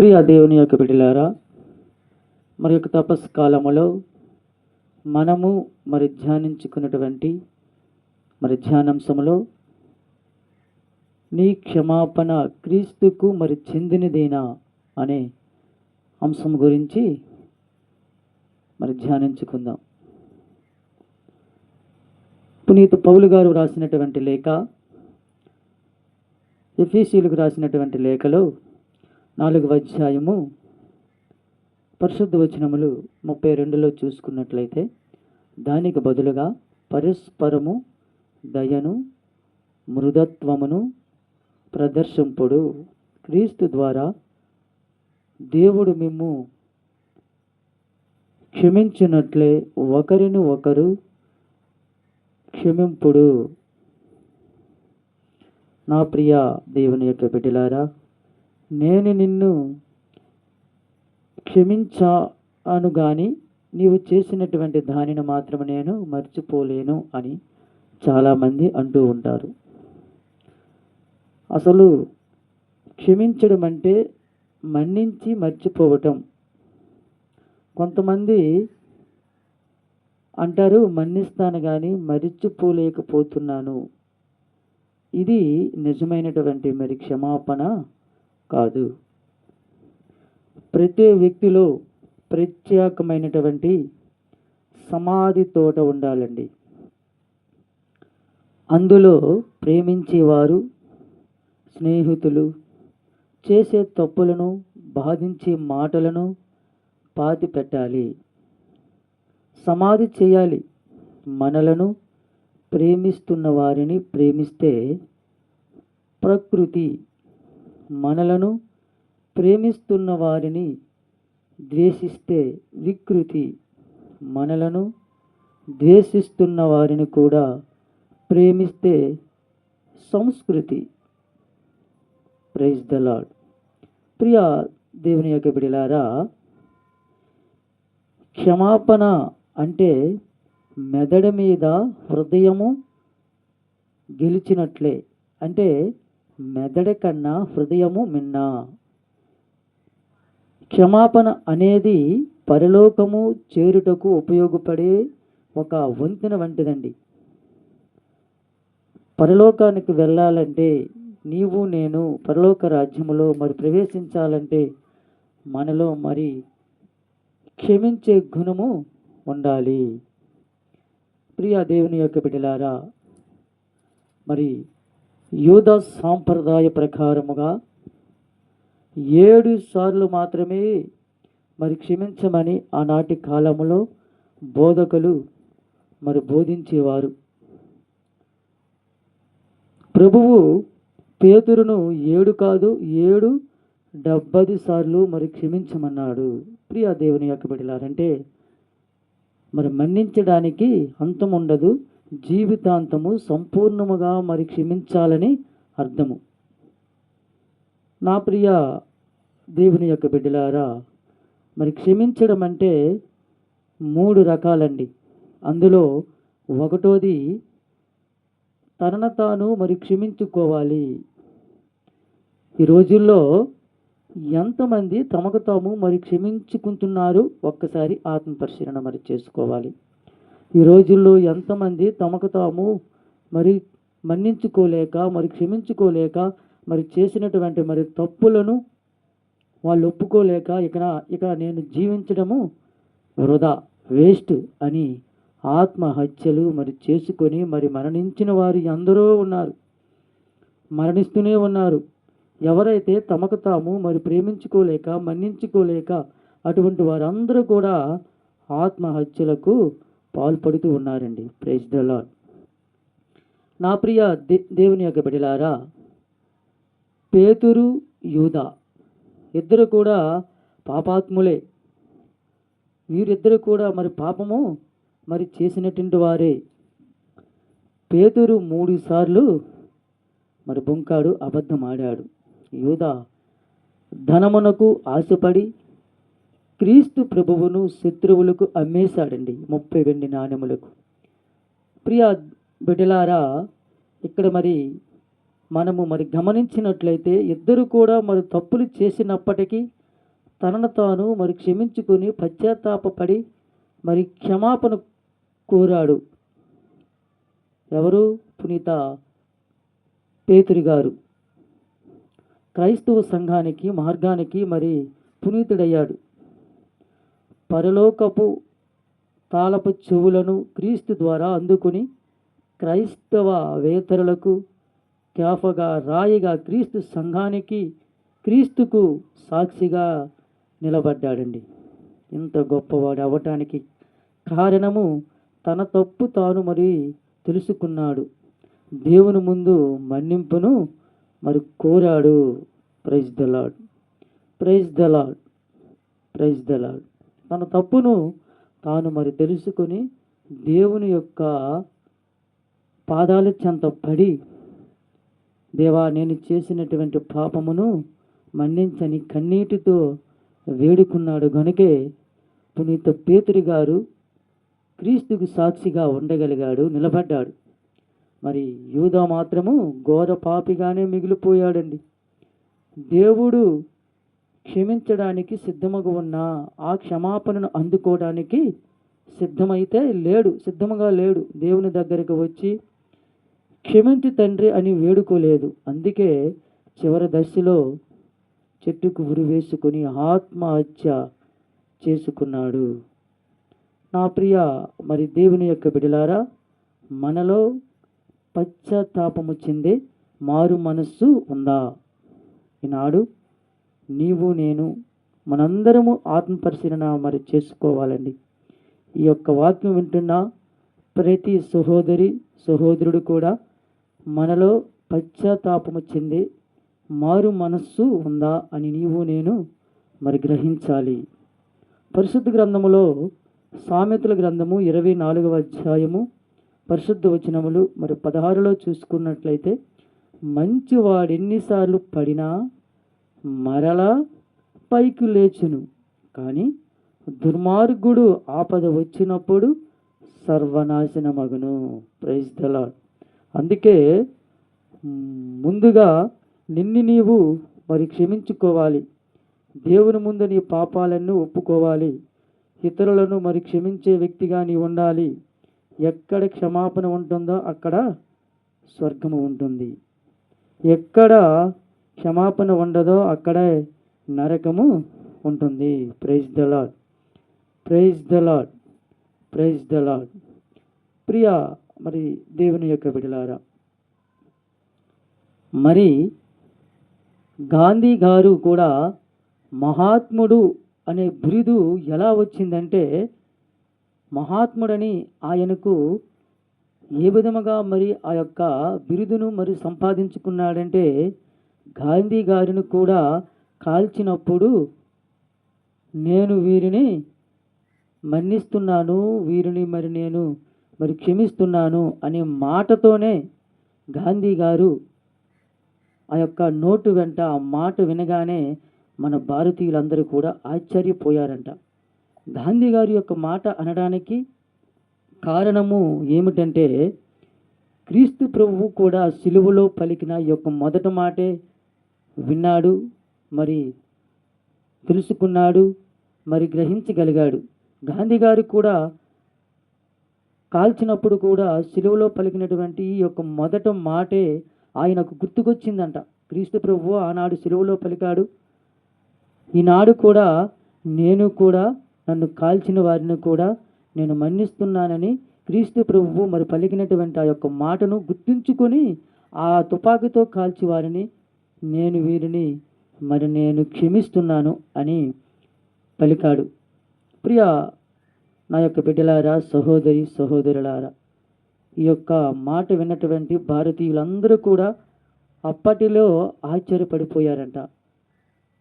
ప్రియ దేవుని యొక్క బిడ్డలారా మరి యొక్క తపస్ కాలములో మనము మరి ధ్యానించుకున్నటువంటి మరి ధ్యానాంశములో నీ క్షమాపణ క్రీస్తుకు మరి చెందినదేనా అనే అంశం గురించి మరి ధ్యానించుకుందాం. పునీత పౌలు గారు రాసినటువంటి లేఖ ఎఫీసీలకు రాసినటువంటి లేఖలో నాలుగవ అధ్యాయము పరిశుద్ధ వచనములు ముప్పై రెండులో చూసుకున్నట్లయితే దానికి బదులుగా పరస్పరము దయను మృదత్వమును ప్రదర్శింపుడు. క్రీస్తు ద్వారా దేవుడు మిమ్ము క్షమించినట్లే ఒకరిని ఒకరు క్షమింపుడు. నా ప్రియ దేవుని యొక్క బిడ్డలారా నేను నిన్ను క్షమించాను గాని నీవు చేసినటువంటి దానిని మాత్రం నేను మర్చిపోలేను అని చాలామంది అంటూ ఉంటారు. అసలు క్షమించడం అంటే మన్నించి మర్చిపోవటం. కొంతమంది అంటారు మన్నిస్తాను కానీ మరిచిపోలేకపోతున్నాను. ఇది నిజమైనటువంటి మరి క్షమాపణ కాదు. ప్రతి వ్యక్తిలో ప్రత్యేకమైనటువంటి సమాధి తోట ఉండాలండి. అందులో ప్రేమించేవారు స్నేహితులు చేసే తప్పులను బాధించే మాటలను పాతి పెట్టాలి. సమాధి చేయాలి. మనలను ప్రేమిస్తున్న వారిని ప్రేమిస్తే ప్రకృతి మనలను ప్రేమిస్తున్న వారిని ద్వేషిస్తే వికృతి. మనలను ద్వేషిస్తున్న వారిని కూడా ప్రేమిస్తే సంస్కృతి. ప్రైజ్ ద లాడ్ ప్రియ దేవుని యొక్క బిడిలారా క్షమాపణ అంటే మెదడు మీద హృదయము గెలిచినట్లే. అంటే మెదడు కన్నా హృదయము మిన్న. క్షమాపణ అనేది పరలోకము చేరుటకు ఉపయోగపడే ఒక వంతెన వంటిదండి. పరలోకానికి వెళ్ళాలంటే నీవు నేను పరలోక రాజ్యములో మరి ప్రవేశించాలంటే మనలో మరి క్షమించే గుణము ఉండాలి. ప్రియా దేవుని యొక్క బిడ్డలారా మరి యూద సాంప్రదాయ ప్రకారముగా ఏడు సార్లు మాత్రమే మరి క్షమించమని ఆనాటి కాలములో బోధకులు మరి బోధించేవారు. ప్రభువు పేతురును ఏడు కాదు ఏడు డెబ్బది సార్లు మరి క్షమించమన్నాడు. ప్రియా దేవుని యొక్క బిడ్డలారంటే మరి మన్నించడానికి అంతం ఉండదు జీవితాంతము సంపూర్ణముగా మరి క్షమించాలని అర్థము. నా ప్రియ దేవుని యొక్క బిడ్డలారా మరి క్షమించడం అంటే మూడు రకాలండి. అందులో ఒకటోది తనను తాను మరి క్షమించుకోవాలి. ఈ రోజుల్లో ఎంతమంది తమకు తాము మరి క్షమించుకుంటున్నారు ఒక్కసారి ఆత్మపరిశీలన మరి చేసుకోవాలి. ఈ రోజుల్లో ఎంతమంది తమకు తాము మరి మన్నించుకోలేక మరి క్షమించుకోలేక మరి చేసినటువంటి మరి తప్పులను వాళ్ళు ఒప్పుకోలేక ఇక ఇక నేను జీవించడము వృధా వేస్ట్ అని ఆత్మహత్యలు మరి చేసుకొని మరి మరణించిన వారు ఎందరో ఉన్నారు. మరణిస్తూనే ఉన్నారు. ఎవరైతే తమకు తాము మరి ప్రేమించుకోలేక మన్నించుకోలేక అటువంటి వారందరూ కూడా ఆత్మహత్యలకు పాల్పడుతూ ఉన్నారండి. ప్రైజ్ ద లాడ్ నా ప్రియ దే దేవుని యొక్క బిడిలారా పేతురు యూద ఇద్దరు కూడా పాపాత్ములే. వీరిద్దరు కూడా మరి పాపము మరి చేసినటువంటి వారే. పేతురు మూడు సార్లు మరి బొంకాడు అబద్ధం ఆడాడు. యూద ధనమునకు ఆశపడి క్రీస్తు ప్రభువును శత్రువులకు అమ్మేశాడండి ముప్పై వెండి నాణెములకు. ప్రియ బిడలారా ఇక్కడ మరి మనము మరి గమనించినట్లయితే ఇద్దరు కూడా మరి తప్పులు చేసినప్పటికీ తనను తాను మరి క్షమించుకొని పశ్చాత్తాపపడి మరి క్షమాపణ కోరాడు. ఎవరు? పునీత పేతురి గారు. క్రైస్తవ సంఘానికి మార్గానికి మరి పునీతుడయ్యాడు. పరలోకపు తాళపు చెవులను క్రీస్తు ద్వారా అందుకుని క్రైస్తవ వేతరులకు కేఫగా రాయిగా క్రీస్తు సంఘానికి క్రీస్తుకు సాక్షిగా నిలబడ్డాడండి. ఇంత గొప్పవాడు అవ్వటానికి కారణము తన తప్పు తాను మరి తెలుసుకున్నాడు. దేవుని ముందు మన్నింపును మరి కోరాడు. Praise the Lord praise the Lord praise the Lord తన తప్పును తాను మరి తెలుసుకొని దేవుని యొక్క పాదాల చెంత పడి దేవా నేను చేసినటువంటి పాపమును మన్నించని కన్నీటితో వేడుకున్నాడు గనుకే పునీత పేతురి గారు క్రీస్తుకు సాక్షిగా ఉండగలిగాడు నిలబడ్డాడు. మరి యూదా మాత్రము ఘోర పాపిగానే మిగిలిపోయాడండి. దేవుడు క్షమించడానికి సిద్ధముగా ఉన్న ఆ క్షమాపణను అందుకోవడానికి సిద్ధమైతే లేడు సిద్ధముగా లేడు. దేవుని దగ్గరికి వచ్చి క్షమించి తండ్రి అని వేడుకోలేదు. అందుకే చివరి దశలో చెట్టుకు ఉరి వేసుకొని ఆత్మహత్య చేసుకున్నాడు. నా ప్రియ మరి దేవుని యొక్క బిడలారా మనలో పశ్చాత్తాపము చెందే మారు మనస్సు ఉందా? ఈనాడు నీవు నేను మనందరము ఆత్మ పరిశీలన మరి చేసుకోవాలండి. ఈ యొక్క వాక్యం వింటున్న ప్రతి సహోదరి సహోదరుడు కూడా మనలో పశ్చాత్తాపము చెందే మారు మనస్సు ఉందా అని నీవు నేను మరి గ్రహించాలి. పరిశుద్ధ గ్రంథములో సామెతల గ్రంథము ఇరవై నాలుగవ అధ్యాయము పరిశుద్ధ వచనములు మరి పదహారులో చూసుకున్నట్లయితే మంచివాడు ఎన్నిసార్లు పడినా మరలా పైకి లేచును. కానీ దుర్మార్గుడు ఆపద వచ్చినప్పుడు సర్వనాశనమగును. ప్రైజ్ ద అందుకే ముందుగా నిన్ను నీవు మరి క్షమించుకోవాలి. దేవుని ముందు నీ పాపాలను ఒప్పుకోవాలి. ఇతరులను మరి క్షమించే వ్యక్తిగా నీ ఉండాలి. ఎక్కడ క్షమాపణ ఉంటుందో అక్కడ స్వర్గము ఉంటుంది. ఎక్కడ క్షమాపణ ఉండదో అక్కడే నరకము ఉంటుంది. Praise the Lord praise the Lord praise the Lord ప్రియ మరి దేవుని యొక్క బిడలారా మరి గాంధీ గారు కూడా మహాత్ముడు అనే బిరుదు ఎలా వచ్చిందంటే మహాత్ముడని ఆయనకు ఏ విధముగా మరి ఆ యొక్క బిరుదును మరి సంపాదించుకున్నాడంటే గాంధీ గారిని కూడా కాల్చినప్పుడు నేను వీరిని మన్నిస్తున్నాను వీరిని మరి నేను మరి క్షమిస్తున్నాను అనే మాటతోనే గాంధీ గారు ఆ యొక్క నోటు వెంట ఆ మాట వినగానే మన భారతీయులందరూ కూడా ఆశ్చర్యపోయారంట. గాంధీ గారి యొక్క మాట అనడానికి కారణము ఏమిటంటే క్రీస్తు ప్రభువు కూడా సిలువలో పలికిన ఈ యొక్క మొదటి మాటే విన్నాడు మరి తెలుసుకున్నాడు మరి గ్రహించగలిగాడు. గాంధీ గారు కూడా కాల్చినప్పుడు కూడా సిలువలో పలికినటువంటి ఈ యొక్క మొదట మాటే ఆయనకు గుర్తుకొచ్చిందంట. క్రీస్తు ప్రభువు ఆనాడు సిలువలో పలికాడు. ఈనాడు కూడా నేను కూడా నన్ను కాల్చిన వారిని కూడా నేను మన్నిస్తున్నానని క్రీస్తు ప్రభువు మరి పలికినటువంటి ఆ యొక్క మాటను గుర్తుంచుకొని ఆ తుపాకీతో కాల్చి వారిని నేను వీరిని మరి నేను క్షమిస్తున్నాను అని పలికాడు. ప్రియ నా యొక్క బిడ్డలారా సహోదరి సహోదరులారా ఈ యొక్క మాట విన్నటువంటి భారతీయులందరూ కూడా అప్పటిలో ఆశ్చర్యపడిపోయారంట.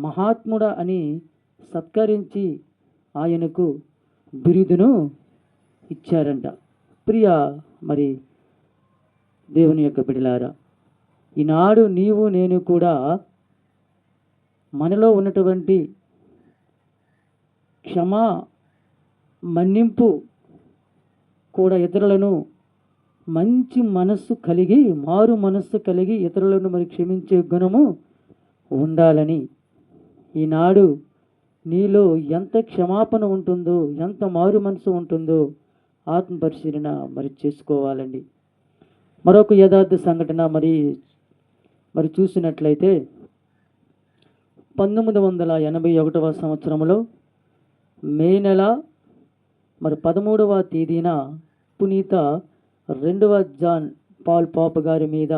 మహాత్ముడ అని సత్కరించి ఆయనకు బిరుదును ఇచ్చారంట. ప్రియ మరి దేవుని యొక్క బిడలారా ఈనాడు నీవు నేను కూడా మనలో ఉన్నటువంటి క్షమా మన్నింపు కూడా ఇతరులను మంచి మనస్సు కలిగి మారు మనస్సు కలిగి ఇతరులను మరి క్షమించే గుణము ఉండాలని. ఈనాడు నీలో ఎంత క్షమాపణ ఉంటుందో ఎంత మారు మనసు ఉంటుందో ఆత్మ పరిశీలన మరి చేసుకోవాలండి. మరొక యథార్థ సంఘటన మరి మరి చూసినట్లయితే పంతొమ్మిది వందల ఎనభై ఒకటవ సంవత్సరంలో మే నెల మరి పదమూడవ తేదీన పునీత రెండవ జాన్ పాల్ పాప గారి మీద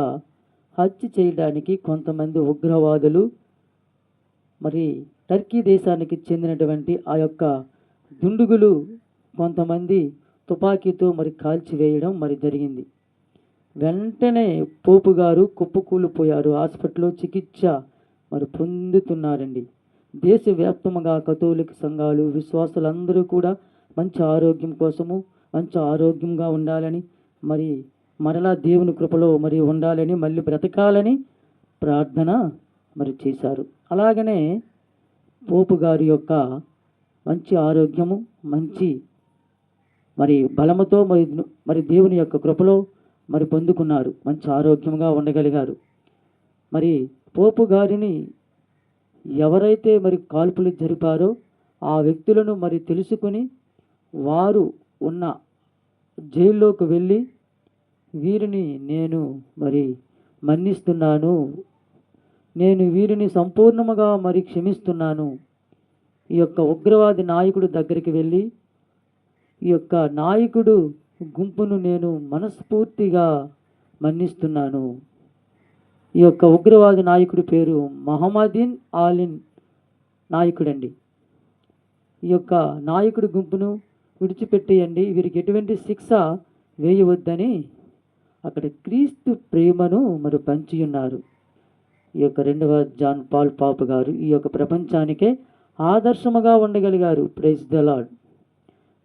హత్య చేయడానికి కొంతమంది ఉగ్రవాదులు మరి టర్కీ దేశానికి చెందినటువంటి ఆ యొక్క దుండుగులు కొంతమంది తుపాకీతో మరి కాల్చివేయడం మరి జరిగింది. వెంటనే పోపు గారు కుప్పకూలిపోయారు. హాస్పిటల్లో చికిత్స మరి పొందుతున్నారండి. దేశవ్యాప్తంగా కథోలిక సంఘాలు విశ్వాసులందరూ కూడా మంచి ఆరోగ్యం కోసము మంచి ఆరోగ్యంగా ఉండాలని మరి మరలా దేవుని కృపలో మరి ఉండాలని మళ్ళీ బ్రతకాలని ప్రార్థన మరి చేశారు. అలాగనే పోపు గారి యొక్క మంచి ఆరోగ్యము మంచి మరి బలముతో మరి మరి దేవుని యొక్క కృపలో మరి పొందుకున్నారు. మంచి ఆరోగ్యంగా ఉండగలిగారు. మరి పోపు గారిని ఎవరైతే మరి కాల్పులు జరిపారో ఆ వ్యక్తులను మరి తెలుసుకుని వారు ఉన్న జైల్లోకి వెళ్ళి వీరిని నేను మరి మన్నిస్తున్నాను. నేను వీరిని సంపూర్ణముగా మరి క్షమిస్తున్నాను. ఈ యొక్క ఉగ్రవాది నాయకుడు దగ్గరికి వెళ్ళి ఈ యొక్క నాయకుడు గుంపును నేను మనస్ఫూర్తిగా మన్నిస్తున్నాను. ఈ యొక్క ఉగ్రవాద నాయకుడి పేరు మహమ్మదీన్ ఆలిన్ నాయకుడండి. ఈ యొక్క నాయకుడి గుంపును విడిచిపెట్టేయండి. వీరికి ఎటువంటి శిక్ష వేయవద్దని అక్కడ క్రీస్తు ప్రేమను మరి పంచి ఉన్నారు. ఈ యొక్క రెండవ జాన్ పాల్ పాప్ గారు ఈ యొక్క ప్రపంచానికే ఆదర్శముగా ఉండగలిగారు. Praise the Lord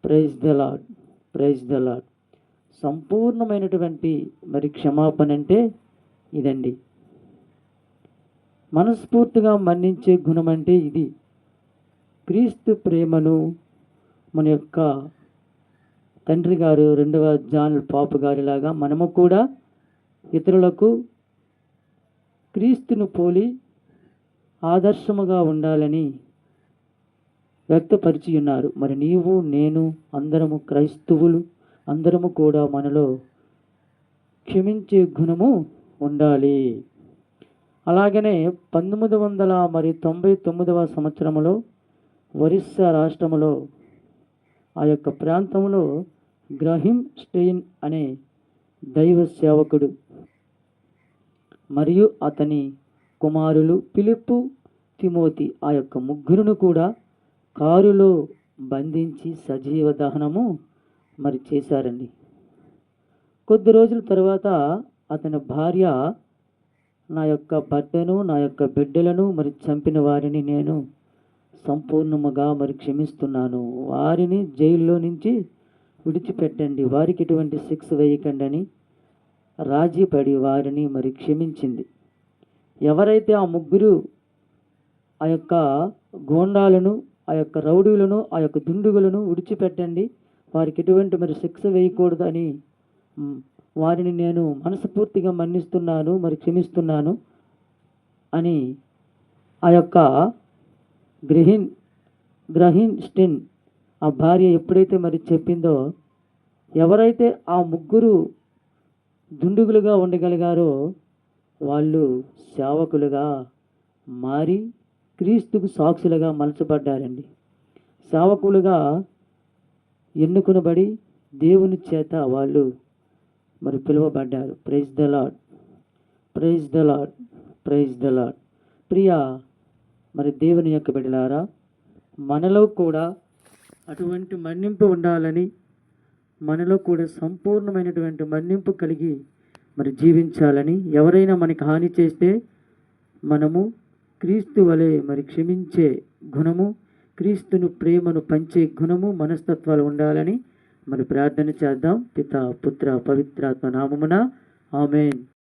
praise the Lord praise the Lord సంపూర్ణమైనటువంటి మరి క్షమాపణ అంటే ఇదండి. మనస్ఫూర్తిగా మన్నించే గుణం అంటే ఇది. క్రీస్తు ప్రేమను మన యొక్క తండ్రి గారు రెండవ జాన్ పాపు గారిలాగా మనము కూడా ఇతరులకు క్రీస్తును పోలి ఆదర్శముగా ఉండాలని వ్యక్తపరిచి ఉన్నారు. మరి నీవు నేను అందరము క్రైస్తవులు. అందరము కూడా మనలో క్షమించే గుణము ఉండాలి. అలాగనే పంతొమ్మిది వందల మరి తొంభై తొమ్మిదవ సంవత్సరంలో ఒరిస్సా రాష్ట్రంలో ఆ యొక్క ప్రాంతంలో గ్రహిం స్టెయిన్ అనే దైవ సేవకుడు మరియు అతని కుమారులు పిలుపు తిమోతి ఆ యొక్క ముగ్గురును కూడా కారులో బంధించి సజీవ దహనము మరి చేశారండి. కొద్ది రోజుల తర్వాత అతని భార్య నా యొక్క భర్తను నా యొక్క బిడ్డలను మరి చంపిన వారిని నేను సంపూర్ణముగా మరి క్షమిస్తున్నాను. వారిని జైల్లో నుంచి విడిచిపెట్టండి. వారికి ఎటువంటి శిక్ష వేయకండి అని రాజీపడి వారిని మరి క్షమించింది. ఎవరైతే ఆ ముగ్గురు ఆ యొక్క గోండాలను ఆ యొక్క రౌడీలను ఆ యొక్క దుండుగులను విడిచిపెట్టండి వారికి ఎటువంటి మరి శిక్ష వేయకూడదు అని వారిని నేను మనస్ఫూర్తిగా మన్నిస్తున్నాను మరి క్షమిస్తున్నాను అని ఆ యొక్క గ్రహిన్ గ్రహిన్ స్టిన్ ఆ భార్య ఎప్పుడైతే మరి చెప్పిందో ఎవరైతే ఆ ముగ్గురు దుండుగులుగా ఉండగలిగారో వాళ్ళు సేవకులుగా మారి క్రీస్తుకు సాక్షులుగా మలచబడ్డారండి. సేవకులుగా ఎన్నుకునబడి దేవుని చేత వాళ్ళు మరి పిలువబడ్డారు. Praise the Lord praise the Lord praise the Lord ప్రియ మరి దేవుని యొక్క బిడ్డలారా మనలో కూడా అటువంటి మన్నింపు ఉండాలని మనలో కూడా సంపూర్ణమైనటువంటి మన్నింపు కలిగి మరి జీవించాలని ఎవరైనా మనకి హాని చేస్తే మనము క్రీస్తు వలె మరి క్షమించే గుణము క్రీస్తును ప్రేమను పంచే గుణము మనస్తత్వాలు ఉండాలని మరి ప్రార్థన చేద్దాం. పిత పుత్ర పవిత్రాత్మ నామమున. ఆమెన్.